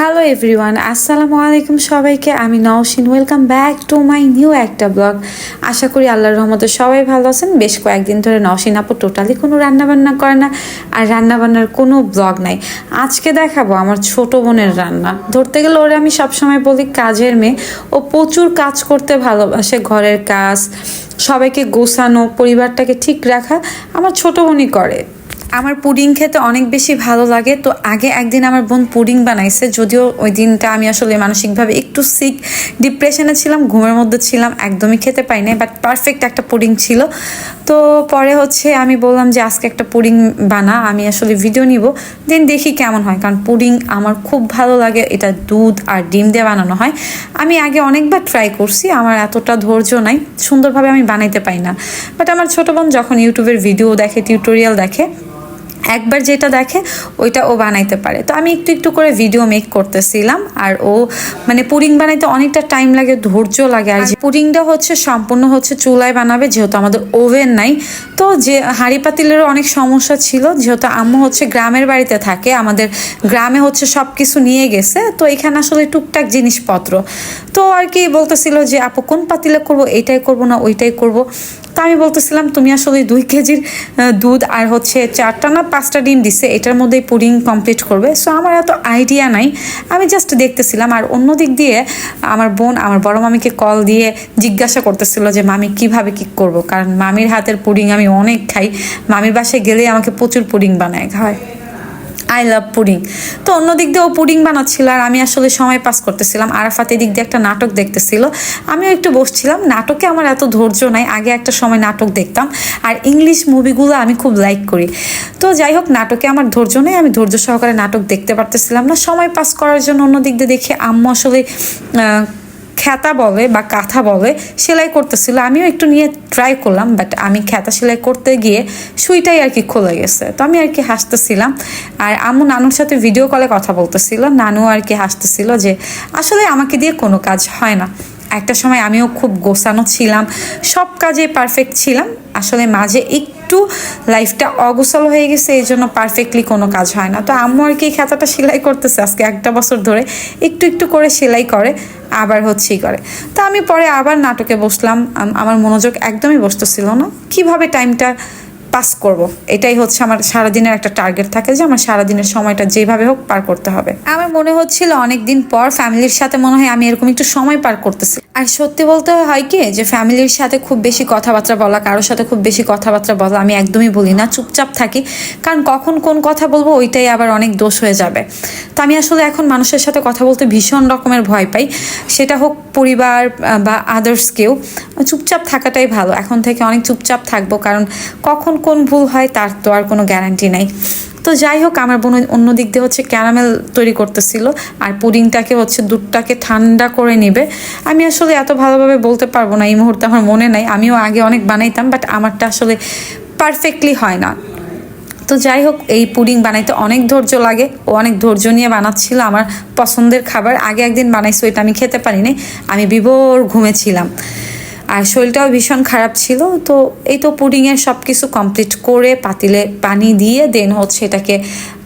Hello everyone আসসালামু আলাইকুম সবাইকে। আমি Naushin. Welcome back to my new একটা ব্লগ আশা করি আল্লাহর রহমতে সবাই ভালো আছেন। বেশ কয়েকদিন ধরে নওশিন আপু টোটালি কোনো রান্নাবান্না করে না আর রান্নাবান্নার কোনো ব্লগ নাই। আজকে দেখাবো আমার ছোট বোনের রান্না। ধরতে গেলে ওরা আমি সবসময় বলি কাজের মেয়ে। ও প্রচুর কাজ করতে ভালোবাসে, ঘরের কাজ, সবাইকে গোছানো, পরিবারটাকে ঠিক রাখা। আমার ছোট বোনই করে। আমার পুডিং খেতে অনেক বেশি ভালো লাগে। তো আগে একদিন আমার বোন পুডিং বানাইছে, যদিও ওই দিনটা আমি আসলে মানসিকভাবে একটু সিক ডিপ্রেশনে ছিলাম, ঘুমের মধ্যে ছিলাম, একদমই খেতে পাই নাই বাট পারফেক্ট একটা পুডিং ছিল। তো পরে হচ্ছে আমি বললাম যে, আজকে একটা পুডিং বানা, আমি আসলে ভিডিও নিব দেন দেখি কেমন হয়। কারণ পুডিং আমার খুব ভালো লাগে, এটা দুধ আর ডিম দিয়ে বানানো হয়। আমি আগে অনেকবার ট্রাই করছি, আমার এতটা ধৈর্য নাই, সুন্দরভাবে আমি বানাইতে পাই না। বাট আমার ছোটো বোন যখন ইউটিউবের ভিডিও দেখে টিউটোরিয়াল দেখে একবার যেটা দেখে, ওইটা ও বানাইতে পারে। তো আমি একটু একটু করে ভিডিও মেক করতেছিলাম, আর ও মানে পুডিং বানাইতে অনেকটা টাইম লাগে ধৈর্য লাগে। আর পুডিংটা হচ্ছে, সম্পূর্ণ হচ্ছে চুলায় বানাবে, যেহেতু আমাদের ওভেন নাই। তো যে হাঁড়ি পাতিলেরও অনেক সমস্যা ছিল, যেহেতু আম্মু হচ্ছে গ্রামের বাড়িতে থাকে, আমাদের গ্রামে হচ্ছে সব কিছু নিয়ে গেছে। তো এখানে আসলে টুকটাক জিনিসপত্র। তো আর কি বলতেছিল যে, আপু, কোন পাতিলে করব? এইটাই করব না, ওইটাই করব? তো আমি বলতেছিলাম, তুমি আসলে দুই কেজির দুধ আর হচ্ছে চারটা না পাঁচটা ডিম দিছে, এটার মধ্যেই পুডিং কমপ্লিট করবে? সো আমার এত আইডিয়া নাই। আমি জাস্ট দেখতেছিলাম আর অন্য দিক দিয়ে আমার বোন আমার বড় মামিকে কল দিয়ে জিজ্ঞাসা করতেছিল যে, মামি, কীভাবে কি করব? কারণ মামির হাতের পুডিং আমি অনেক খাই। মামির বাসায় গেলেই আমাকে প্রচুর পুডিং বানায় খাওয়ায়। আই লাভ পুডিং তো অন্য দিক দিয়ে ও পুডিং বানাচ্ছিল আর আমি আসলে সময় পাস করতেছিলাম। আরাফাত এদিক দিয়ে একটা নাটক দেখতেছিল। আমিও একটু বসছিলাম। নাটকে আমার এত ধৈর্য নাই। আগে একটা সময় নাটক দেখতাম। আর ইংলিশ মুভিগুলো আমি খুব লাইক করি। তো যাই হোক, নাটকে আমার ধৈর্য নেই। আমি ধৈর্য সহকারে নাটক দেখতে পারতেছিলাম না। সময় পাস করার জন্য অন্য দিক দিয়ে দেখি আম্মু আসলে খ্যাতা বলে বা কাঁথা বলে সেলাই করতেছিল। আমিও একটু নিয়ে ট্রাই করলাম বাট আমি খ্যাতা সেলাই করতে গিয়ে সুইটাই আর কি খুলে গেছে। তো আমি আর কি হাসতেছিলাম। আর আম্মু নানুর সাথে ভিডিও কলে কথা বলতেছিল। নানু আর কি হাসতেছিল যে, আসলে আমাকে দিয়ে কোনো কাজ হয় না। একটা সময় আমিও খুব গোছানো ছিলাম। সব কাজে পারফেক্ট ছিলাম। আসলে মাঝে একটু লাইফটা অগোসল হয়ে গেছে, এই জন্য পারফেক্টলি কোনো কাজ হয় না। তো আম্মু আর কি খাতাটা সেলাই করতেছে আজকে একটা বছর ধরে, একটু একটু করে সেলাই করে, আবার হচ্ছেই করে। তো আমি পরে আবার নাটকে বসলাম আমার মনোযোগ একদমই বসতেছিল না। কীভাবে টাইমটা পাস করব। এটাই হচ্ছে আমার সারাদিনের একটা টার্গেট থাকে যে আমার সারাদিনের সময়টা যেভাবে হোক পার করতে হবে। আমার মনে হচ্ছিল অনেক দিন পর ফ্যামিলির সাথে মনে হয় আমি এরকম একটু সময় পার করতেছি। আর সত্যি বলতে হয় কি যে ফ্যামিলির সাথে খুব বেশি কথাবার্তা বলা, কারোর সাথে খুব বেশি কথাবার্তা বলা আমি একদমই বলি না, চুপচাপ থাকি। কারণ কখন কোন কথা বলব ওইটাই আবার অনেক দোষ হয়ে যাবে। তো আমি আসলে এখন মানুষের সাথে কথা বলতে ভীষণ রকমের ভয় পাই। সেটা হোক পরিবার বা আদার্সকেও চুপচাপ থাকাটাই ভালো। এখন থেকে অনেক চুপচাপ থাকব, কারণ কখন কোন ভুল হয় তার তো আর কোনো গ্যারান্টি নাই। তো যাই হোক, আমার বোন অন্য দিক দিয়ে হচ্ছে ক্যারামেল তৈরি করতেছিল, আর পুডিংটাকে হচ্ছে দুধটাকে ঠান্ডা করে নেবে। আমি আসলে এত ভালোভাবে বলতে পারব না, এই মুহূর্তে আমার মনে নাই। আমিও আগে অনেক বানাইতাম বাট আমারটা আসলে পারফেক্টলি হয় না। তো যাই হোক, এই পুডিং বানাইতে অনেক ধৈর্য লাগে। ও অনেক ধৈর্য নিয়ে বানাচ্ছিল আমার পছন্দের খাবার। আগে একদিন বানাইছো এটা আমি খেতে পারিনি। আমি বিভোর ঘুমেছিলাম। আর শরীরটাও ভীষণ খারাপ ছিল। তো এই তো পুডিংয়ের সব কিছু কমপ্লিট করে পাতিলে পানি দিয়ে দেন হচ্ছে এটাকে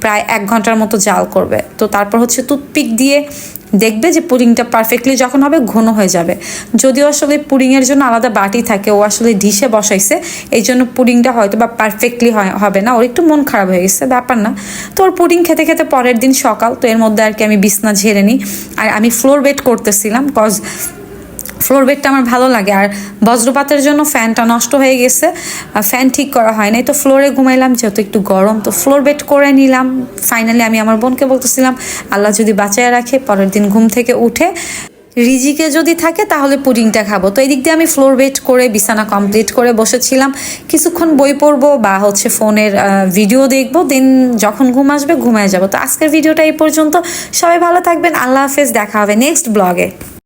প্রায় এক ঘণ্টার মতো জাল করবে। তো তারপর হচ্ছে টুথপিক দিয়ে দেখবে যে পুডিংটা পারফেক্টলি যখন হবে ঘন হয়ে যাবে। যদিও আসলে পুডিংয়ের জন্য আলাদা বাটি থাকে, ও আসলে ডিশে বসাইছে, এই জন্য পুডিংটা হয়তো বা পারফেক্টলি হবে না। ওর একটু মন খারাপ হয়ে গেছে, ব্যাপার না। তো ওর পুডিং খেতে খেতে পরের দিন সকাল, তো এর মধ্যে আর কি আমি বিছনা ঝেড়ে নিই। আর আমি ফ্লোর ওয়েট করতেছিলাম কজ ফ্লোর বেডটা আমার ভালো লাগে। আর বজ্রপাতের জন্য ফ্যানটা নষ্ট হয়ে গেছে ফ্যান ঠিক করা হয় নাই। তো ফ্লোরে ঘুমাইলাম, যেহেতু একটু গরম, তো ফ্লোর বেড করে নিলাম। ফাইনালি আমি আমার বোনকে বলতেছিলাম, আল্লাহ যদি বাঁচায় রাখে, পরের দিন ঘুম থেকে উঠে রিজিকে যদি থাকে, তাহলে পুডিংটা খাব। তো এই দিক দিয়ে আমি ফ্লোর বেড করে, বিছানা কমপ্লিট করে বসেছিলাম। কিছুক্ষণ বই পড়ব বা হচ্ছে ফোনের ভিডিও দেখব। দেন যখন ঘুম আসবে, ঘুমায় যাব। তো আজকের ভিডিওটা এই পর্যন্ত। সবাই ভালো থাকবেন। আল্লাহ হাফেজ। দেখা হবে নেক্সট ব্লগে